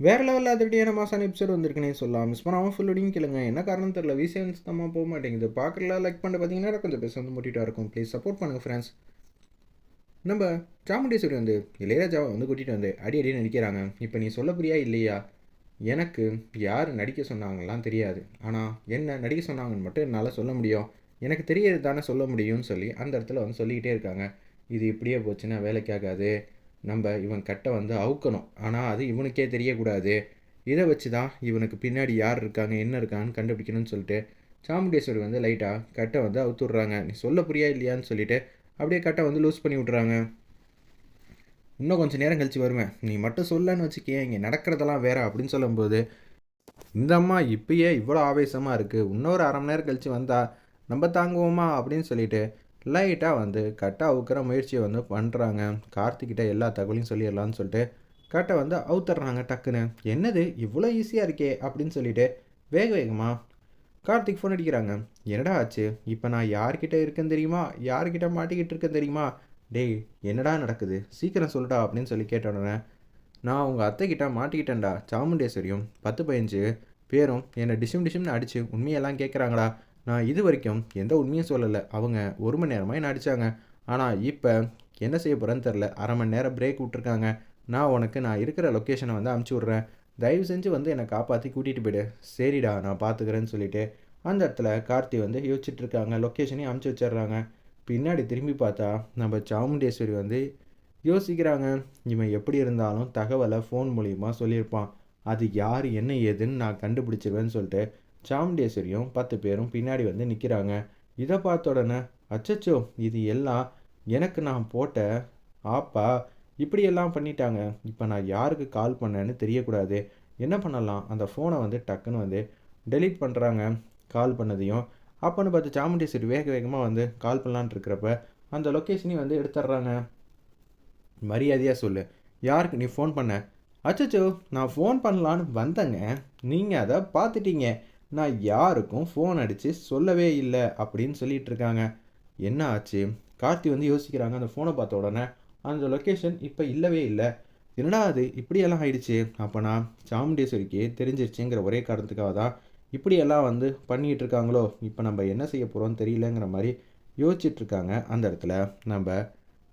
வேறு லெவலில் அதிரடியான மாசான எபிசோட் வந்திருக்குனே சொல்லலாம். மிஸ் பண்ணாமல் ஃபுல்லோடையும் கேளுங்க. என்ன காரணம் தெரியல. விசிஎன்ஸ் நம்ம போக மாட்டேங்குது. பார்க்கல லைக் பண்ணி பார்த்தீங்கன்னா கொஞ்சம் பேச வந்து மூட்டிகிட்டா இருக்கும். ப்ளீஸ் சப்போர்ட் பண்ணுங்கள் ஃப்ரெண்ட்ஸ் நம்ம சாமுண்டேஸ்வரி வந்து இளையராஜாவை வந்து கூட்டிகிட்டு வந்து அடி அடி நடிக்கிறாங்க. இப்போ நீ சொல்ல புரியா இல்லையா? எனக்கு யார் நடிக்க சொன்னாங்கலாம் தெரியாது. ஆனால் என்ன நடிக்க சொன்னாங்கன்னு மட்டும் என்னால் சொல்ல முடியும். எனக்கு தெரியறது தானே சொல்ல முடியும்னு சொல்லி அந்த இடத்துல வந்து சொல்லிக்கிட்டே இருக்காங்க. இது இப்படியே போச்சுன்னா வேலைக்காகாது நம்ம இவன் கட்டை வந்து அவுக்கணும். ஆனால் அது இவனுக்கே தெரியக்கூடாது. இதை வச்சு தான் இவனுக்கு பின்னாடி யார் இருக்காங்க என்ன இருக்கான்னு கண்டுபிடிக்கணும்னு சொல்லிட்டு சாமுண்டேஸ்வரி வந்து லைட்டாக கட்டை வந்து அவுத்துடுறாங்க. நீ சொல்ல புரியா இல்லையான்னு சொல்லிட்டு அப்படியே கட்டை வந்து லூஸ் பண்ணி விட்றாங்க இன்னும் கொஞ்சம் நேரம் கழித்து வருவேன். நீ மட்டும் சொல்லன்னு வச்சுக்கே இங்கே நடக்கிறதெல்லாம் வேற அப்படின்னு சொல்லும்போது இந்த அம்மா இப்பயே இவ்வளோ ஆவேசமாக இருக்குது இன்னொரு அரை மணி நேரம் கழிச்சு வந்தால் நம்ம தாங்குவோமா அப்படின்னு சொல்லிட்டு லைட்டாக வந்து கட்டை அவுக்கிற முயற்சியை வந்து பண்ணுறாங்க கார்த்திக்கிட்ட எல்லா தகவலையும் சொல்லிடலான்னு சொல்லிட்டு கட்டை வந்து அவுத்துறாங்க டக்குன்னு. என்னது? இவ்வளோ ஈஸியாக இருக்கே அப்படின்னு சொல்லிட்டு வேக வேகமாக கார்த்திக் ஃபோன் அடிக்கிறாங்க. என்னடா ஆச்சு? இப்போ நான் யார்கிட்ட இருக்கேன்னு தெரியுமா? யார்கிட்ட மாட்டிக்கிட்டு இருக்கேன் தெரியுமா? டேய் என்னடா நடக்குது? சீக்கிரம் சொல்லுடா அப்படின்னு சொல்லி கேட்ட உடனே நான் உங்கள் அத்தைக்கிட்ட மாட்டிக்கிட்டேன்டா. சாமுண்டேஸ்வரியும் பத்து பதினஞ்சு பேரும் என்னை டிஷும் டிஷும்னு அடித்து உண்மையெல்லாம் கேட்குறாங்களா நான் இது வரைக்கும் எந்த உண்மையும் சொல்லலை. அவங்க ஒரு மணி நேரமாக என்ன அடித்தாங்க ஆனால் இப்போ என்ன செய்ய போகிறேன்னு தெரில அரை மணி நேரம் பிரேக் விட்ருக்காங்க நான் உனக்கு நான் இருக்கிற லொக்கேஷனை வந்து அமுச்சு விட்றேன். தயவு செஞ்சு வந்து என்னை காப்பாற்றி கூட்டிகிட்டு போயிடு. சரிடா நான் பார்த்துக்கிறேன்னு சொல்லிட்டு அந்த இடத்துல கார்த்தி வந்து யோசிச்சுட்ருக்காங்க. லொக்கேஷனையும் அமுச்சு வச்சிடுறாங்க. பின்னாடி திரும்பி பார்த்தா நம்ம சாமுண்டேஸ்வரி வந்து யோசிக்கிறாங்க. இவன் எப்படி இருந்தாலும் தகவலை ஃபோன் மூலியமாக சொல்லியிருப்பான். அது யார் என்ன ஏதுன்னு நான் கண்டுபிடிச்சிருவேன்னு சொல்லிட்டு சாமுண்டேஸ்வரியும் பத்து பேரும் பின்னாடி வந்து நிற்கிறாங்க இதை பார்த்த உடனே அச்சச்சோ இது எல்லாம் எனக்கு நான் போட்ட ஆப்பா? இப்படியெல்லாம் பண்ணிட்டாங்க. இப்போ நான் யாருக்கு கால் பண்ணேன்னு தெரியக்கூடாது. என்ன பண்ணலாம்? அந்த ஃபோனை வந்து டக்குன்னு வந்து டெலீட் பண்ணுறாங்க கால் பண்ணதையும் அப்போன்னு பார்த்து சாமுண்டேஸ்வரி வேக வேகமாக வந்து கால் பண்ணலான்ட்டு இருக்கிறப்ப அந்த லொக்கேஷனையும் வந்து எடுத்துட்றாங்க. மரியாதையாக சொல்லு. யாருக்கு நீ ஃபோன் பண்ண? அச்சச்சோ நான் ஃபோன் பண்ணலான்னு வந்தேங்க. நீங்கள் அதை பார்த்துட்டீங்க. நான் யாருக்கும் ஃபோன் அடித்து சொல்லவே இல்லை அப்படின்னு சொல்லிட்டு இருக்காங்க என்ன ஆச்சு? கார்த்தி வந்து யோசிக்கிறாங்க அந்த ஃபோனை பார்த்த உடனே அந்த லொக்கேஷன் இப்போ இல்லவே இல்லை. என்னடா அது இப்படியெல்லாம் ஆயிடுச்சு. அப்போனா சாமுண்டேஸ்வரிக்கு தெரிஞ்சிருச்சுங்கிற ஒரே காரணத்துக்காக தான் இப்படியெல்லாம் வந்து பண்ணிகிட்டு இருக்காங்களோ இப்போ நம்ம என்ன செய்ய போகிறோம்னு தெரியலங்கிற மாதிரி யோசிச்சுட்ருக்காங்க அந்த இடத்துல. நம்ம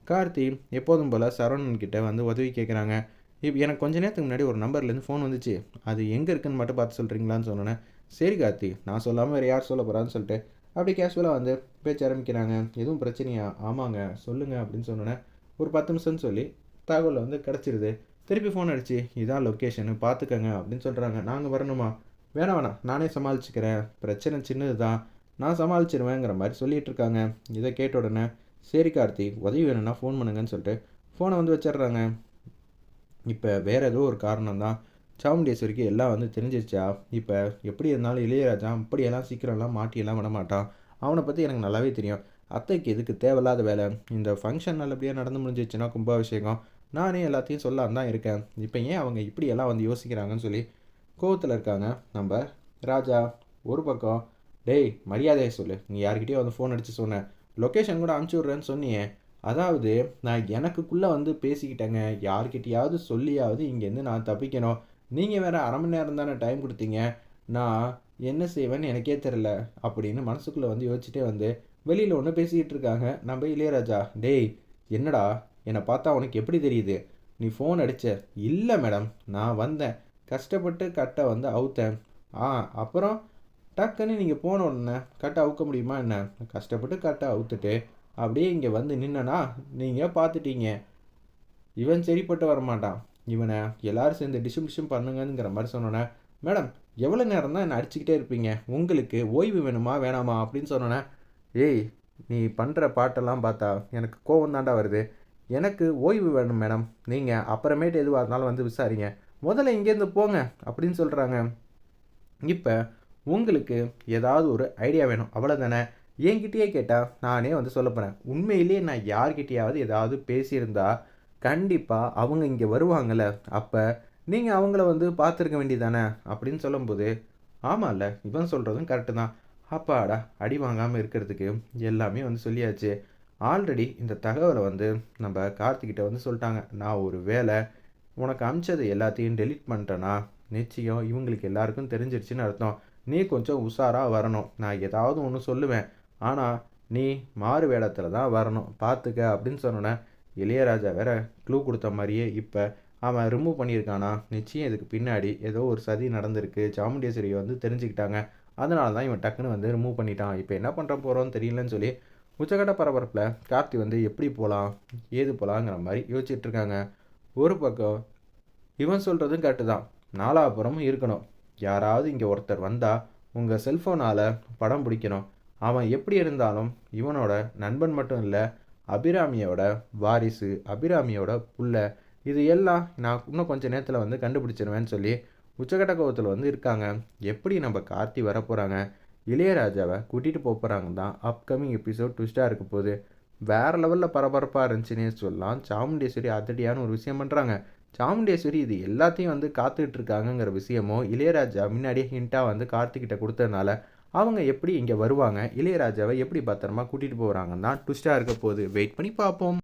கார்த்தி எப்போதும் போல் சரவணன்கிட்ட வந்து உதவி கேட்குறாங்க இப்போ எனக்கு கொஞ்ச நேரத்துக்கு முன்னாடி ஒரு நம்பர்லேருந்து ஃபோன் வந்துச்சு. அது எங்கே இருக்குன்னு மட்டும் பார்த்து சொல்கிறீங்களான்னு சொன்னோன்னே சரி கார்த்தி நான் சொல்லாமல் வேறு யார் சொல்ல போகிறான்னு சொல்லிட்டு அப்படி கேஷுவலாக வந்து பேச்ச ஆரம்பிக்கிறாங்க. எதுவும் பிரச்சனையா? ஆமாங்க சொல்லுங்கள் அப்படின்னு சொன்னோன்னே ஒரு பத்து நிமிஷம்னு சொல்லி தகவல் வந்து கிடச்சிருது. திருப்பி ஃபோன் அடிச்சு இதான் லொக்கேஷனு பார்த்துக்கங்க அப்படின்னு சொல்கிறாங்க நாங்கள் வரணுமா? வேணாம் வேணாம். நானே சமாளிச்சுக்கிறேன். பிரச்சனை சின்னது தான் நான் சமாளிச்சிருவேங்கிற மாதிரி சொல்லிகிட்டு இருக்காங்க. இதை கேட்ட உடனே சரி கார்த்தி உதவி வேணும்னா ஃபோன் பண்ணுங்கன்னு சொல்லிட்டு ஃபோனை வந்து வச்சிடுறாங்க. இப்போ வேறு ஏதோ ஒரு காரணம் தான் சாமுண்டேஸ்வரிக்கு எல்லாம் வந்து தெரிஞ்சிருச்சா? இப்போ எப்படி இருந்தாலும் இளையராஜா இப்படியெல்லாம் சீக்கிரம்லாம் மாட்டியெல்லாம் விட மாட்டான் அவனை பற்றி எனக்கு நல்லாவே தெரியும். அத்தைக்கு எதுக்கு தேவையில்லாத வேலை? இந்த ஃபங்க்ஷன் நல்லபடியாக நடந்து முடிஞ்சிச்சுன்னா கும்பாபிஷேகம். நானே எல்லாத்தையும் சொல்லாம தான் இருக்கேன். இப்போ ஏன் அவங்க இப்படியெல்லாம் வந்து யோசிக்கிறாங்கன்னு சொல்லி கோவத்தில் இருக்காங்க. நம்ம ராஜா ஒரு பக்கம் டேய் மரியாதையை சொல்லு. நீ யார்கிட்டயோ வந்து ஃபோன் அடித்து சொன்னேன் லொக்கேஷன் கூட அனுப்பிச்சி விட்றேன்னு சொன்னியே. அதாவது நான் எனக்குள்ளே வந்து பேசிக்கிட்டேங்க. யார்கிட்டயாவது சொல்லியாவது இங்கேருந்து நான் தப்பிக்கணும். நீங்கள் வேறு அரை மணி நேரம் தானே டைம் கொடுத்தீங்க. நான் என்ன செய்வேன்னு எனக்கே தெரில அப்படின்னு மனசுக்குள்ளே வந்து யோசிச்சுட்டே வந்து வெளியில் ஒன்று பேசிக்கிட்டு இருக்காங்க. நம்ம இளையராஜா டேய் என்னடா? என்னை பார்த்தா உனக்கு எப்படி தெரியுது? நீ ஃபோன் அடித்த இல்லை மேடம் நான் வந்தேன். கஷ்டப்பட்டு கட்டை வந்து அவுத்தேன். ஆ அப்புறம்? டக்குன்னு நீங்கள் போன உடனே கட்டை அவுக்க முடியுமா என்ன? கஷ்டப்பட்டு கட்டை அவுத்துட்டு அப்படியே இங்கே வந்து நின்னனா நீங்கள் பார்த்துட்டீங்க இவன் சரிப்பட்டு வரமாட்டான். இவனை எல்லாரும் சேர்ந்து டிஷும் பண்ணுங்கங்கிற மாதிரி சொன்னோன்னே மேடம் எவ்வளோ நேரம் தான் என்னை அடிச்சுக்கிட்டே இருப்பீங்க? உங்களுக்கு ஓய்வு வேணுமா வேணாமா? அப்படின்னு சொன்னோன்னே ஏய் நீ பண்ணுற பாட்டெல்லாம் பார்த்தா எனக்கு கோவம் தாண்டா வருது. எனக்கு ஓய்வு வேணும் மேடம். நீங்கள் அப்புறமேட்டு எதுவாக இருந்தாலும் வந்து விசாரிங்க. முதல்ல இங்கேருந்து போங்க அப்படின்னு சொல்கிறாங்க இப்போ உங்களுக்கு ஏதாவது ஒரு ஐடியா வேணும் அவ்வளோதானே என்கிட்டயே கேட்டால் நானே வந்து சொல்ல போகிறேன் உண்மையிலேயே நான் யார்கிட்டயாவது ஏதாவது பேசியிருந்தா கண்டிப்பாக அவங்க இங்கே வருவாங்கள்ல அப்போ நீங்கள் அவங்கள வந்து பார்த்துருக்க வேண்டியதானே அப்படின்னு சொல்லும்போது ஆமாம்ல இவன் சொல்கிறதும் கரெக்டு தான். அப்பாடா அடி வாங்காமல் இருக்கிறதுக்கு எல்லாமே வந்து சொல்லியாச்சு. ஆல்ரெடி இந்த தகவலை வந்து நம்ம கார்த்திகிட்ட வந்து சொல்லிட்டாங்க. நான் ஒரு வேலை உனக்கு அமிச்சது எல்லாத்தையும் டெலீட் பண்ணிட்டேன்னா நிச்சயம் இவங்களுக்கு எல்லாருக்கும் தெரிஞ்சிருச்சுன்னு அர்த்தம். நீ கொஞ்சம் உஷாராக வரணும். நான் ஏதாவது ஒன்று சொல்லுவேன். ஆனால் நீ மாறு வேடத்தில் தான் வரணும். பார்த்துக்க அப்படின்னு சொன்னோன்னே இளையராஜா வேற க்ளூ கொடுத்த மாதிரியே இப்போ அவன் ரிமூவ் பண்ணியிருக்கானா? நிச்சயம் இதுக்கு பின்னாடி ஏதோ ஒரு சதி நடந்திருக்கு. சாமுண்டேஸ்வரியை வந்து தெரிஞ்சுக்கிட்டாங்க. அதனால தான் இவன் டக்குன்னு வந்து ரிமூவ் பண்ணிட்டான். இப்போ என்ன பண்ணுற போகிறோன்னு தெரியலன்னு சொல்லி உச்சக்கட்ட பரபரப்பில் கார்த்தி வந்து எப்படி போகலாம் ஏது போகலாங்கிற மாதிரி யோசிச்சுட்டு இருக்காங்க. ஒரு பக்கம் இவன் சொல்கிறதும் கரெக்டு தான். நாலாபுரமும் இருக்கணும். யாராவது இங்கே ஒருத்தர் வந்தால் உங்கள் செல்ஃபோனால் படம் பிடிக்கணும். அவன் எப்படி இருந்தாலும் இவனோட நண்பன் மட்டும் இல்லை அபிராமியோட வாரிசு அபிராமியோட புள்ள இது எல்லாம் நான் இன்னும் கொஞ்சம் நேரத்தில் வந்து கண்டுபிடிச்சிருவேன்னு சொல்லி உச்சகட்ட கோவத்தில் வந்து இருக்காங்க. எப்படி நம்ம கார்த்தி வர போகிறாங்க இளையராஜாவை கூட்டிகிட்டு போக போகிறாங்க தான் அப்கமிங் எபிசோட் ட்விஸ்ட்டாக இருக்க போகுது. வேறு லெவலில் பரபரப்பாக இருந்துச்சுன்னே சொல்லலாம். சாமுண்டேஸ்வரி அதிரடியான ஒரு விஷயம் பண்ணுறாங்க சாமுண்டேஸ்வரி இது எல்லாத்தையும் வந்து காத்துக்கிட்டு இருக்காங்கங்கிற விஷயமும் இளையராஜா முன்னாடியே ஹிண்ட்டாக வந்து கார்த்திகிட்ட கொடுத்ததுனால அவங்க எப்படி இங்கே வருவாங்க? இளையராஜாவை எப்படி பத்திரமா கூட்டிகிட்டு போகிறாங்கன்னு தான் ட்விஸ்ட்டாக இருக்க போகுது. வெயிட் பண்ணி பார்ப்போம்.